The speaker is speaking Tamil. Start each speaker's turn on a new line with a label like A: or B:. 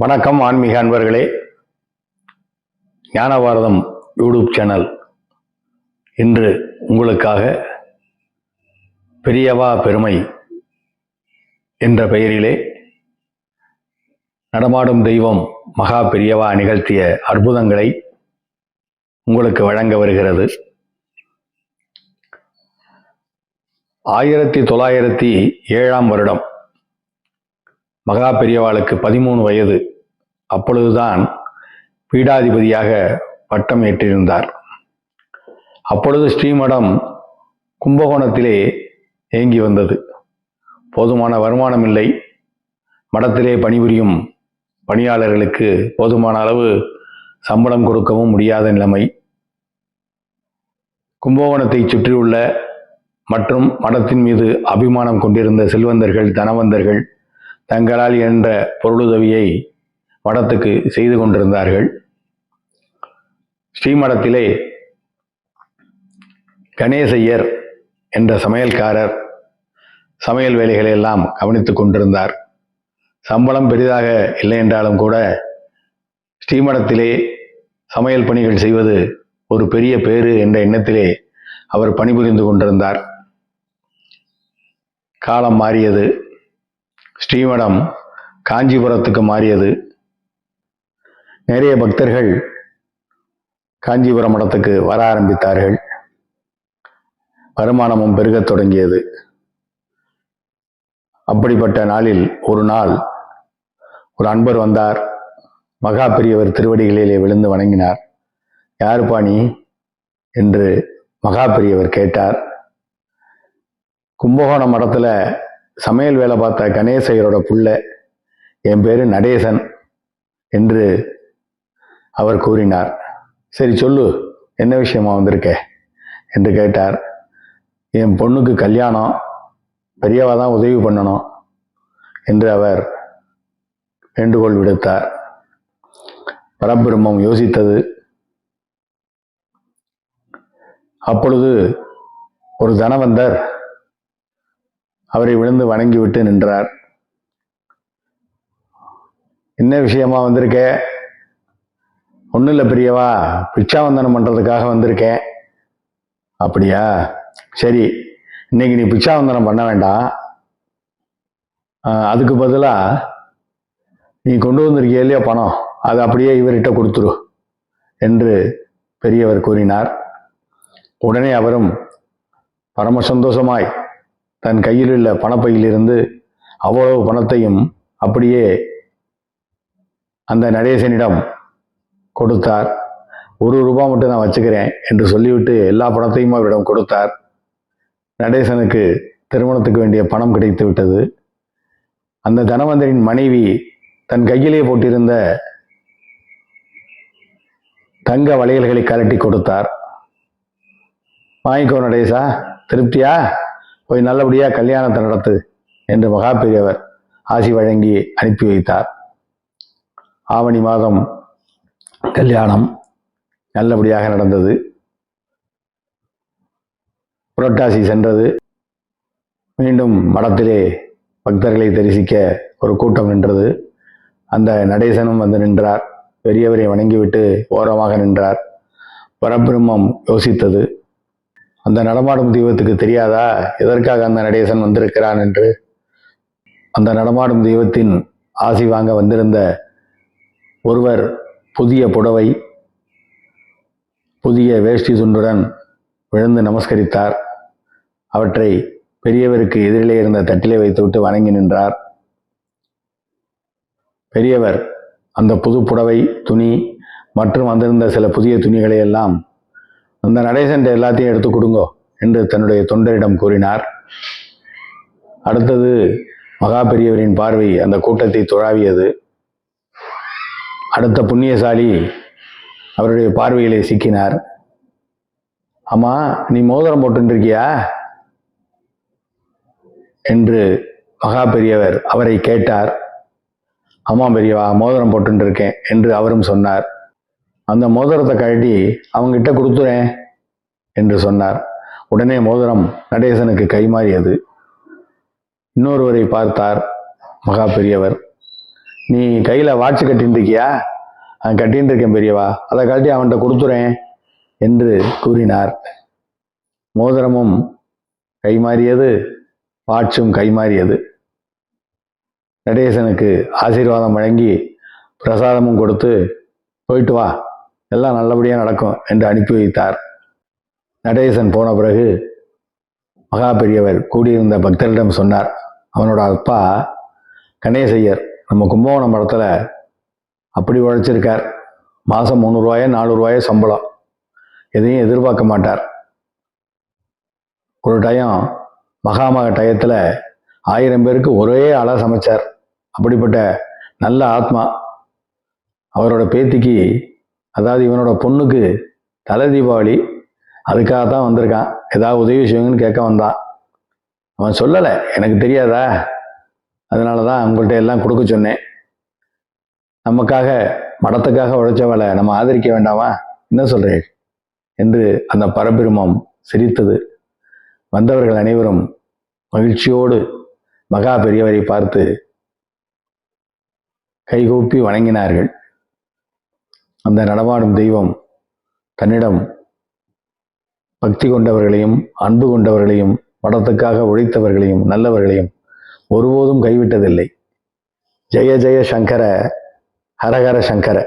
A: வணக்கம் ஆன்மீக அன்பர்களே. ஞானபாரதம் யூடியூப் சேனல் இன்று உங்களுக்காக பெரியவா பெருமை என்ற பெயரிலே நடமாடும் தெய்வம் மகா பெரியவா நிகழ்த்திய அற்புதங்களை உங்களுக்கு வழங்க வருகிறது. ஆயிரத்தி தொள்ளாயிரத்தி ஏழாம் வருடம் மகா பெரியவாளுக்கு பதிமூணு வயது. அப்பொழுதுதான் பீடாதிபதியாக பட்டம் ஏற்றிருந்தார். அப்பொழுது ஸ்ரீமடம் கும்பகோணத்திலே இயங்கி வந்தது. போதுமான வருமானம் இல்லை. மடத்திலே பணிபுரியும் பணியாளர்களுக்கு போதுமான அளவு சம்பளம் கொடுக்கவும் முடியாத நிலைமை. கும்பகோணத்தை சுற்றியுள்ள மற்றும் மடத்தின் மீது அபிமானம் கொண்டிருந்த செல்வந்தர்கள் தனவந்தர்கள் தங்களால் என்ற பொருளுதவியை மடத்துக்கு செய்து கொண்டிருந்தார்கள். ஸ்ரீமடத்திலே கணேசையர் என்ற சமையல்காரர் சமையல் வேலைகளை எல்லாம் கவனித்துக் கொண்டிருந்தார். சம்பளம் பெரிதாக இல்லை என்றாலும் கூட ஸ்ரீமடத்திலே சமையல் பணிகள் செய்வது ஒரு பெரிய பேறு என்ற எண்ணத்திலே அவர் பணிபுரிந்து கொண்டிருந்தார். காலம் மாறியது. ஸ்ரீமடம் காஞ்சிபுரத்துக்கு மாறியது. நிறைய பக்தர்கள் காஞ்சிபுரம் மடத்துக்கு வர ஆரம்பித்தார்கள். வருமானமும் பெருகத் தொடங்கியது. அப்படிப்பட்ட நாளில் ஒரு நாள் ஒரு அன்பர் வந்தார். மகா பெரியவர் திருவடிகளிலே விழுந்து வணங்கினார். யார் பாணி என்று மகா பெரியவர் கேட்டார். கும்பகோணம் மடத்தில் சமையல் வேலை பார்த்த கணேசையரோட புள்ள என் பேரு நடேசன் என்று அவர் கூறினார். சரி சொல்லு என்ன விஷயமா வந்திருக்க? என்று கேட்டார். என் பொண்ணுக்கு கல்யாணம் பெரியவா தான் உதவி பண்ணணும் என்று அவர் வேண்டுகோள் விடுத்தார். பரபிரம்மம் யோசித்தது. அப்பொழுது ஒரு தனவந்தர் அவரை விழுந்து வணங்கிவிட்டு நின்றார். என்ன விஷயமா வந்திருக்க? ஒன்றும் இல்லை பிரியவா பிச்சாவந்தனம் பண்ணுறதுக்காக வந்திருக்கேன் அப்படியா? சரி இன்னைக்கு நீ பிச்சாவந்தனம் பண்ண வேண்டாம். அதுக்கு பதிலாக நீ கொண்டு வந்திருக்கிய இல்லையா பணம்? அது அப்படியே இவர்கிட்ட கொடுத்துரு என்று பெரியவர் கூறினார். உடனே அவரும் பரம சந்தோஷமாய் தன் கையில் உள்ள பணப்பையிலிருந்து அவ்வளவு பணத்தையும் அப்படியே அந்த நடேசனிடம் கொடுத்தார். ஒரு ரூபா மட்டும் நான் வச்சுக்கிறேன் என்று சொல்லிவிட்டு எல்லா பணத்தையும் அவரிடம் கொடுத்தார். நடேசனுக்கு திருமணத்துக்கு வேண்டிய பணம் கிடைத்து விட்டது. அந்த தனவந்தரின் மனைவி தன் கையிலே போட்டிருந்த தங்க வளையல்களை கலட்டி கொடுத்தார். வாங்கிக்கோ நடேசா திருப்தியா? போய் நல்லபடியாக கல்யாணத்தை நடத்து என்று மகா பெரியவர் ஆசி வழங்கி அனுப்பி வைத்தார். ஆவணி மாதம் கல்யாணம் நல்லபடியாக நடந்தது. புரட்டாசி சென்றது. மீண்டும் மடத்திலே பக்தர்களை தரிசிக்க ஒரு கூட்டம் நின்றது. அந்த நடேசனும் வந்து நின்றார். பெரியவரை வணங்கிவிட்டு ஓரமாக நின்றார். பரபிரம்மம் யோசித்தது. அந்த நடமாடும் தெய்வத்துக்கு தெரியாதா? எதற்காக அந்த நடேசன் வந்திருக்கிறான் என்று? அந்த நடமாடும் தெய்வத்தின் ஆசி வாங்க வந்திருந்த ஒருவர் புதிய புடவை புதிய வேஷ்டி துண்டுடன் விழுந்து நமஸ்கரித்தார். அவற்றை பெரியவருக்கு எதிரிலே இருந்த தட்டிலே வைத்துவிட்டு வணங்கி நின்றார். பெரியவர் அந்த புது புடவை துணி மற்றும் வந்திருந்த சில புதிய துணிகளை எல்லாம் அந்த நடேசன் எல்லாத்தையும் எடுத்து கொடுங்கோ என்று தன்னுடைய தொண்டரிடம் கூறினார். அடுத்தது மகா பெரியவரின் பார்வை அந்த கூட்டத்தை துழாவியது. அடுத்த புண்ணியசாலி அவருடைய பார்வையிலே சிக்கினார். அம்மா நீ மோதிரம் போட்டுருக்கியா என்று மகா பெரியவர் அவரை கேட்டார். அம்மா பெரியவா மோதிரம் போட்டுருக்கேன் இருக்கேன் என்று அவரும் சொன்னார். அந்த மோதிரத்தை கழட்டி அவங்கிட்ட கொடுத்துறேன் என்று சொன்னார். உடனே மோதிரம் நடேசனுக்கு கைமாறியது. இன்னொருவரை பார்த்தார் மகா பெரியவர். நீ கையில் வாட்ச் கட்டின்னு இருக்கியா அவன் கட்டின்னு இருக்கேன் பெரியவா. அதை கழட்டி அவன்கிட்ட கொடுத்துறேன் என்று கூறினார். மோதிரமும் கைமாறியது வாட்சும் கைமாறியது. நடேசனுக்கு ஆசீர்வாதம் வழங்கி பிரசாதமும் கொடுத்து போயிட்டு வா. எல்லாம் நல்லபடியாக நடக்கும் என்று அனுப்பி வைத்தார். நடேசன் போன பிறகு மகா பெரியவர் கூடியிருந்த பக்தரிடம் சொன்னார் அவனோட அப்பா கணேசையர் நம்ம கும்பகோணம் படத்தில் அப்படி உழைச்சிருக்கார். மாதம் முந்நூறுரூவாயோ நானூறுரூவாயோ சம்பளம். எதையும் எதிர்பார்க்க மாட்டார். ஒரு டயம் மகாமக டயத்தில் ஆயிரம் பேருக்கு ஒரே ஆளாக சமைச்சார். அப்படிப்பட்ட நல்ல ஆத்மா அவரோட பேத்திக்கு அதாவது இவனோட பொண்ணுக்கு தலை தீபாவளி அதுக்காக தான் வந்திருக்கான். ஏதாவது உதவி செய்யுங்கன்னு கேட்க வந்தான். அவன் சொல்லலை. எனக்கு தெரியாதா? அதனால தான் உங்கள்கிட்ட எல்லாம் கொடுக்க சொன்னேன். நமக்காக மடத்துக்காக உழைச்சவளை நம்ம ஆதரிக்க வேண்டாமா? என்ன சொல்கிறேன் என்று அந்த பரபிரமம் சிரித்தது. வந்தவர்கள் அனைவரும் மகிழ்ச்சியோடு மகா பெரியவரை பார்த்து கைகூப்பி வணங்கினார்கள். அந்த நடமாடும் தெய்வம் தன்னிடம் பக்தி கொண்டவர்களையும் அன்பு கொண்டவர்களையும் படத்துக்காக உழைத்தவர்களையும் நல்லவர்களையும் ஒருபோதும் கைவிட்டதில்லை. ஜெய ஜெய சங்கர ஹரஹர சங்கர.